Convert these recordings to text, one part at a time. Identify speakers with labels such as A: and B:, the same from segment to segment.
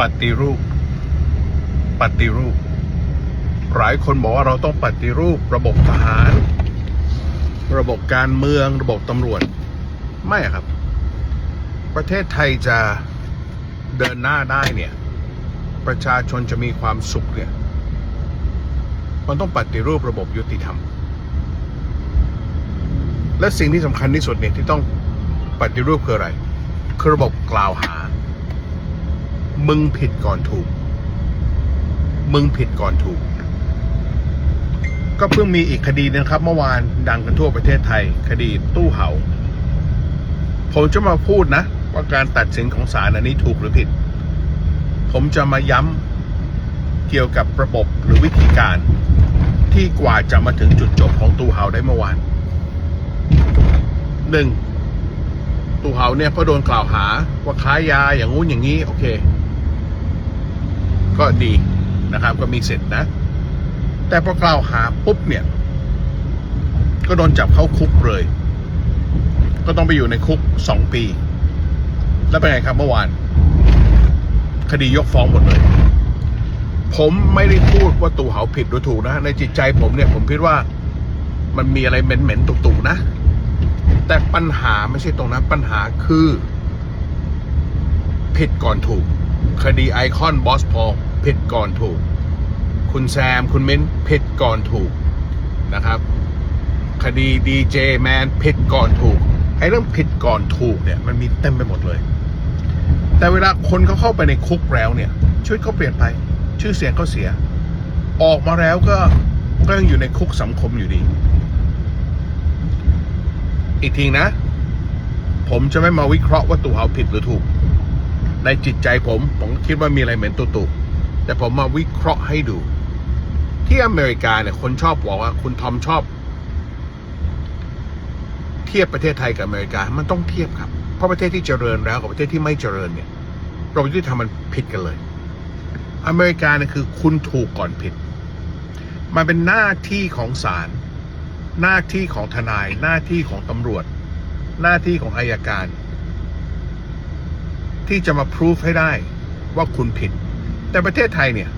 A: ปฏิรูป ปฏิรูป หลายคนบอกว่าเราต้องปฏิรูประบบทหาร ระบบการเมืองระบบตำรวจ ไม่ครับ ประเทศไทยจะเดินหน้าได้เนี่ย ประชาชนจะมีความสุขเนี่ย มันต้องปฏิรูประบบยุติธรรม และสิ่งที่สำคัญที่สุดเนี่ยที่ต้องปฏิรูปคืออะไร คือระบบกล่าวหา มึงผิดก่อนถูก มึงผิดก่อนถูก ก็เพิ่งมีอีกคดีนึงครับ เมื่อวานดังกันทั่วประเทศไทย คดีตู้เห่าผมจะมาพูดนะ ว่าการตัดสินของศาลอันนี้ถูกหรือผิด ผมจะมาย้ำเกี่ยวกับระบบหรือวิธีการที่กว่าจะมาถึงจุดจบของตู้เห่าได้เมื่อวานหนึ่งตู้เห่าเนี่ยก็โดนกล่าวหาว่าค้ายาอย่างงู้นอย่างนี้ โอเค ก็ดีนะครับ ก็มีสิทธินะ แต่พอกล่าวหาปุ๊บเนี่ย ก็โดนจับเข้าคุกเลย ก็ต้องไปอยู่ในคุกสองปี แล้วเป็นไงครับเมื่อวาน คดียกฟ้องหมดเลย ผมไม่ได้พูดว่าตู่เหาผิดหรือถูกนะ ในจิตใจผมเนี่ยผมคิดว่ามันมีอะไรเหม็นๆตุ่ๆนะ แต่ปัญหาไม่ใช่ตรงนั้น ปัญหาคือ ผิดก่อนถูก คดีไอคอนบอสพอล ผิดก่อนถูก คุณแซมคุณเม้นผิดก่อนถูกนะครับ คดีดีเจแมนผิดก่อนถูกไอ้เรื่องผิดก่อนถูกเนี่ยมันมีเต็มไปหมดเลย แต่เวลาคนเขาเข้าไปในคุกแล้วเนี่ยชีวิตเขาเปลี่ยนไป ชื่อเสียงเขาเสีย ออกมาแล้วก็ก็ยังอยู่ในคุกสังคมอยู่ดี อีกทีนะ ผมจะไม่มาวิเคราะห์ว่าตู่เหาผิดหรือถูก ในจิตใจผม ผมคิดว่ามีอะไรเหม็นตุ่ๆ แต่ผมมาวิเคราะห์ให้ดู ที่อเมริกาเนี่ยคนชอบบอกว่าคุณทอมชอบ เทียบประเทศไทยกับอเมริกา มันต้องเทียบครับ เพราะประเทศที่เจริญแล้วกับประเทศที่ไม่เจริญเนี่ยระบบยุติธรรมมันผิดกันเลย อเมริกาเนี่ยคือคุณถูกก่อนผิด มันเป็นหน้าที่ของศาลหน้าที่ของทนาย หน้าที่ของตำรวจ หน้าที่ของอายการ ที่จะมาพิสูจให้ได้ว่าคุณผิด แต่ประเทศไทยเนี่ย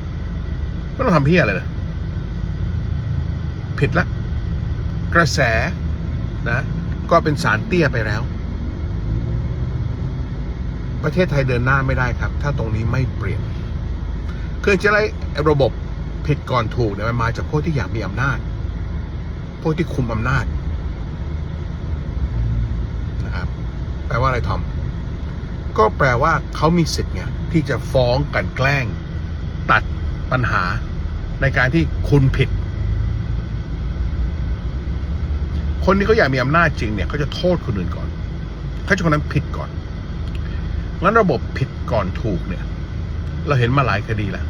A: ไม่ต้องทำเพี้ยอะไรเลยผิดละ กระแสนะ ก็เป็นสารเตี้ยไปแล้ว ประเทศไทยเดินหน้าไม่ได้ครับ ถ้าตรงนี้ไม่เปลี่ยนคือจะไรระบบผิดก่อนถูกเนี่ยมันมาจากพวกที่อยากมีอำนาจ พวกที่คุมอำนาจนะครับแปลว่าอะไรทอม ก็แปลว่าเขามีสิทธิ์ไง ที่จะฟ้องกันแกล้ง ตัดปัญหาในการที่คุณผิด คนที่เขาอยากมีอำนาจจริงเนี่ยเขาจะโทษคนอื่นก่อนเขาจะคนนั้นผิดก่อนงั้นระบบผิดก่อนถูกเนี่ย เราเห็นมาหลายคดีแล้ว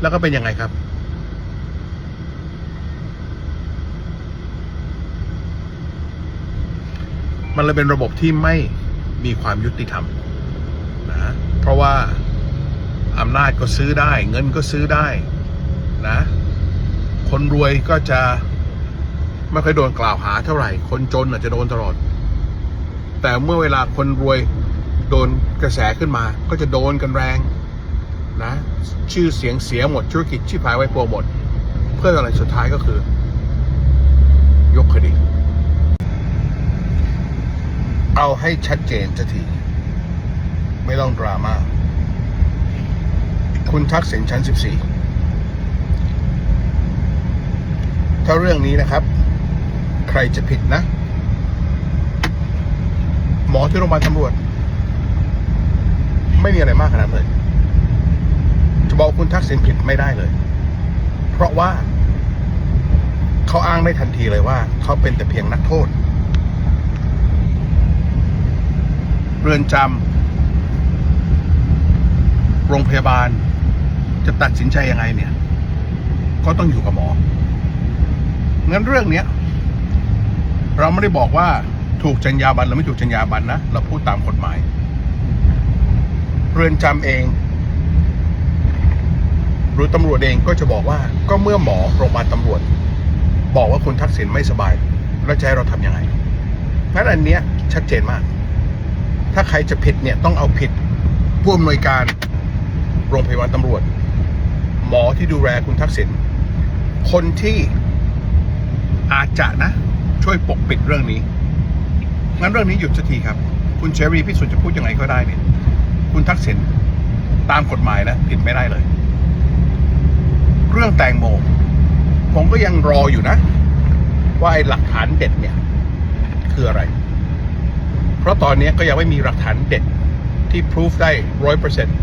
A: แล้วก็เป็นยังไงครับ มันเลยเป็นระบบที่ไม่มีความยุติธรรม นะเพราะว่าอำนาจก็ซื้อได้ เงินก็ซื้อได้นะ คนรวยก็จะไม่ค่อยโดนกล่าวหาเท่าไหร่ คนจนอาจจะโดนตลอด แต่เมื่อเวลาคนรวยโดนกระแสขึ้นมา ก็จะโดนกันแรงนะ ชื่อเสียงเสียหมดธุรกิจชิบหายไว้พวหมด เพื่ออะไรสุดท้ายก็คือ ยกคดี เอาให้ชัดเจนสักที ไม่ต้องดราม่าคุณทักษิณชั้น 14 ถ้าเรื่องนี้นะครับ ใครจะผิดนะ หมอที่โรงพยาบาลตำรวจ ไม่มีอะไรมากขนาดเลย จะบอกคุณทักษิณผิดไม่ได้เลย เพราะว่าเขาอ้างได้ทันทีเลยว่า เขาเป็นแต่เพียงนักโทษ เรือนจำ โรงพยาบาล จะตัดสินใจยังไงเนี่ย ก็ต้องอยู่กับหมอ งั้นเรื่องเนี้ย เราไม่ได้บอกว่าถูกจรรยาบรรณหรือไม่ถูกจรรยาบรรณนะ เราพูดตามกฎหมาย เรือนจำเอง หรือตำรวจเองก็จะบอกว่า ก็เมื่อหมอโรงพยาบาลตำรวจ บอกว่าคุณทักษิณไม่สบาย แล้วจะให้เราทำยังไงงั้นอันเนี้ยชัดเจนมาก ถ้าใครจะผิดเนี่ยต้องเอาผิดผู้อำนวยการ โรงพยาบาลตำรวจ หมอที่ดูแลคุณทักษิณคนที่อาจจะนะ ช่วยปกปิดเรื่องนี้ งั้นเรื่องนี้หยุดสักทีครับ คุณเชอรี่พิสุทธิ์จะพูดยังไงก็ได้เนี่ยคุณทักษิณตามกฎหมายนะผิดไม่ได้เลย เรื่องแตงโมผมก็ยังรออยู่นะ ว่าไอ้หลักฐานเด็ดเนี่ย คืออะไร เพราะตอนนี้ก็ยังไม่มีหลักฐานเด็ดที่พิสูจได้ร้อยเปอร์เซ็นต์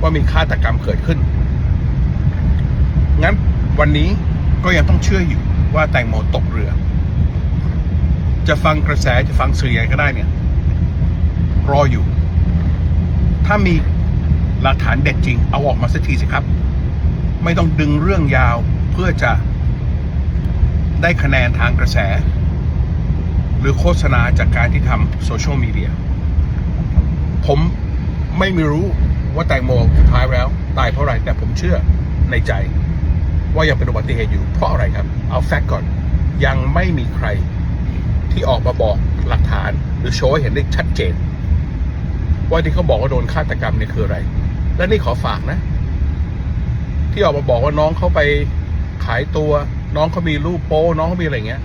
A: ว่ามีฆาตกรรมเกิดขึ้น งั้นวันนี้ก็ยังต้องเชื่ออยู่ว่าแตงโมตกเรือ จะฟังกระแสจะฟังสื่อยังไงก็ได้เนี่ย รออยู่ ถ้ามีหลักฐานเด็ดจริง เอาออกมาสักทีสิครับ ไม่ต้องดึงเรื่องยาวเพื่อจะได้คะแนนทางกระแส หรือโฆษณาจากการที่ทำโซเชียลมีเดียผมไม่มีรู้ ว่าแตงโมสุดท้ายแล้ว ตายเพราะอะไรแต่ผมเชื่อในใจ ว่ายังเป็นอุบัติเหตุอยู่เพราะอะไรครับ เอาแฟกต์ก่อน ยังไม่มีใครที่ออกมาบอกหลักฐาน หรือโชว์ให้เห็นได้ชัดเจน ว่าที่เขาบอกว่าโดนฆาตกรรมเนี่ยคืออะไร และนี่ขอฝากนะ ที่ออกมาบอกว่าน้องเขาไปขายตัว น้องเขามีรูปโป้น้องเขามีอะไรเงี้ย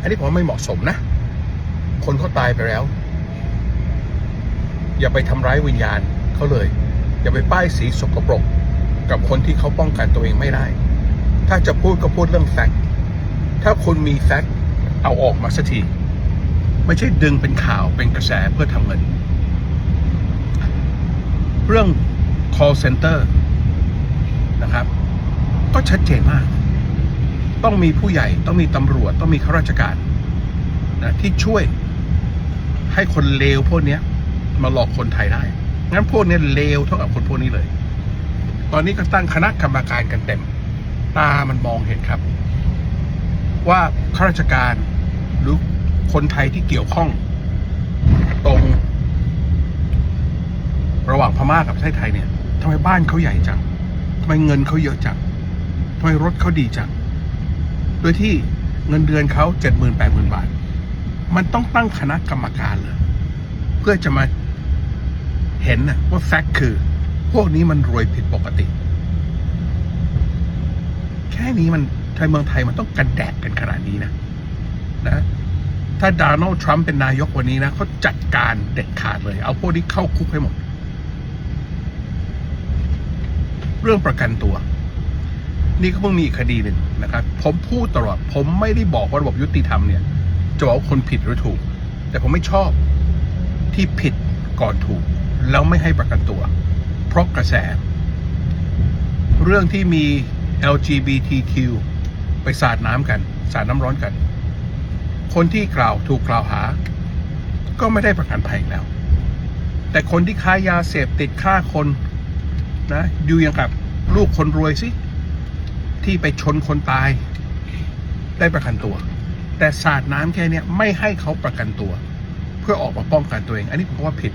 A: อันนี้ผมไม่เหมาะสมนะ คนเขาตายไปแล้ว อย่าไปทำร้ายวิญญาณเขาเลย อย่าไปป้ายสีสกปรก กับคนที่เขาป้องกันตัวเองไม่ได้ ถ้าจะพูดก็พูดเรื่องแฟกต์ถ้าคุณมีแฟกต์เอาออกมาสักทีไม่ใช่ดึงเป็นข่าวเป็นกระแสเพื่อทำเงิน เรื่อง call center นะครับ ก็ชัดเจนมาก ต้องมีผู้ใหญ่ต้องมีตำรวจต้องมีข้าราชการนะที่ช่วยให้คนเลวพวกนี้มาหลอกคนไทยได้ งั้นพวกนี้เลวเท่ากับคนพวกนี้เลย ตอนนี้ก็ตั้งคณะกรรมการกันเต็ม ตามันมองเห็นครับ ว่าข้าราชการหรือคนไทยที่เกี่ยวข้อง ตรง ระหว่างพม่ากับประเทศไทยเนี่ยทำไมบ้านเขาใหญ่จังทำไมเงินเขาเยอะจังทำไมรถเขาดีจัง โดยที่เงินเดือนเขาเจ็ดหมื่นแปดหมื่นบาท มันต้องตั้งคณะกรรมการเลย เพื่อจะมา เห็นนะว่าแฟกต์คือ พวกนี้มันรวยผิดปกติ แค่นี้มันไทยเมืองไทยมันต้องกันแดดกันขนาดนี้นะ นะ ถ้าโดนัลด์ทรัมป์เป็นนายกวันนี้นะเขาจัดการเด็ดขาดเลย เอาพวกนี้เข้าคุกให้หมด เรื่องประกันตัว นี่ก็เพิ่งมีอีกคดีหนึ่งนะครับ ผมพูดตลอด ผมไม่ได้บอกว่าระบบยุติธรรมเนี่ยจะบอกว่าคนผิดหรือถูก แต่ผมไม่ชอบที่ผิดก่อนถูก แล้วไม่ให้ประกันตัว เพราะกระแส เรื่องที่มี LGBTQ ไปสาดน้ำกัน สาดน้ำร้อนกัน คนที่กล่าวถูกกล่าวหา ก็ไม่ได้ประกันภัยแล้ว แต่คนที่ค้ายาเสพติดฆ่าคนนะอยู่อย่างกับลูกคนรวยสิ ที่ไปชนคนตาย ได้ประกันตัว แต่สาดน้ำแค่นี้ไม่ให้เขาประกันตัว เพื่อออกมาป้องกันตัวเอง อันนี้ผมว่าผิด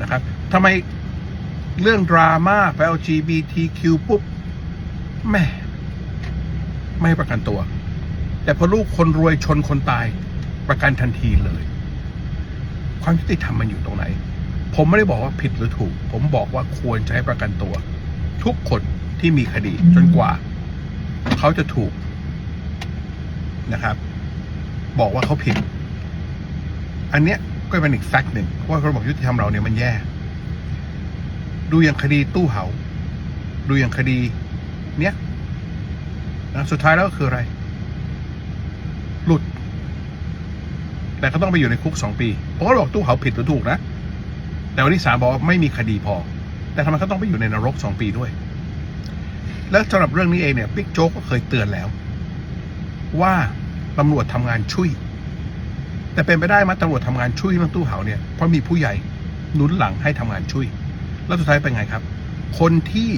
A: นะครับทำไมเรื่องดราม่าไป LGBTQ ปุ๊บแม่ไม่ประกันตัว แต่พอลูกคนรวยชนคนตายประกันทันทีเลย ความยุติธรรมมันอยู่ตรงไหน ผมไม่ได้บอกว่าผิดหรือถูก ผมบอกว่าควรจะให้ประกันตัว ทุกคนที่มีคดีจนกว่า เขาจะถูกนะครับ บอกว่าเขาผิด อันเนี้ย ก็เป็นอีกแฟกต์หนึ่งว่าระบบยุติธรรมเราเนี่ยมันแย่ ดูอย่างคดีตู้เหา ดูอย่างคดีเนี้ยนะสุดท้ายแล้วก็คืออะไร หลุด แต่ก็ต้องไปอยู่ในคุกสองปีผมก็บอกตู้เหาผิดหรือถูกนะ แต่วันที่ศาลบอกว่าไม่มีคดีพอ แต่ทำไมเขาต้องไปอยู่ในนรกสองปีด้วย แล้วสำหรับเรื่องนี้เองเนี่ยบิ๊กโจ๊กก็เคยเตือนแล้ว ว่าตำรวจทำงานช่วย แต่เป็นไปได้ไหมตำรวจทำงานช่วยเรื่องตู้เห่าเนี่ยเพราะมีผู้ใหญ่หนุนหลังให้ทำงานช่วย แล้วสุดท้ายเป็นไงครับ คนที่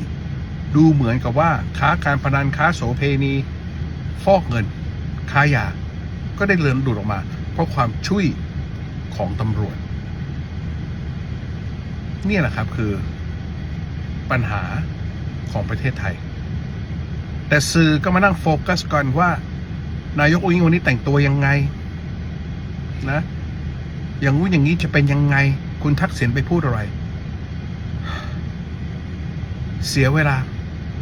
A: ดูเหมือนกับว่าค้าการพนันค้าโสเพณีฟอกเงิน ค้ายา ก็ได้เลือนดูดออกมา เพราะความช่วยของตำรวจ นี่แหละครับคือปัญหาของประเทศไทย แต่สื่อก็มานั่งโฟกัสก่อนว่า นายกอุ้งอิงวันนี้แต่งตัวยังไง นะ อย่างงู้นอย่างนี้จะเป็นยังไง คุณทักษิณไปพูดอะไร เสียเวลา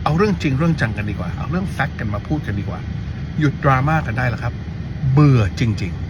A: เอาเรื่องจริงเรื่องจังกันดีกว่า เอาเรื่องแฟกต์กันมาพูดกันดีกว่า หยุดดราม่ากันได้แล้วครับ เบื่อจริง ๆ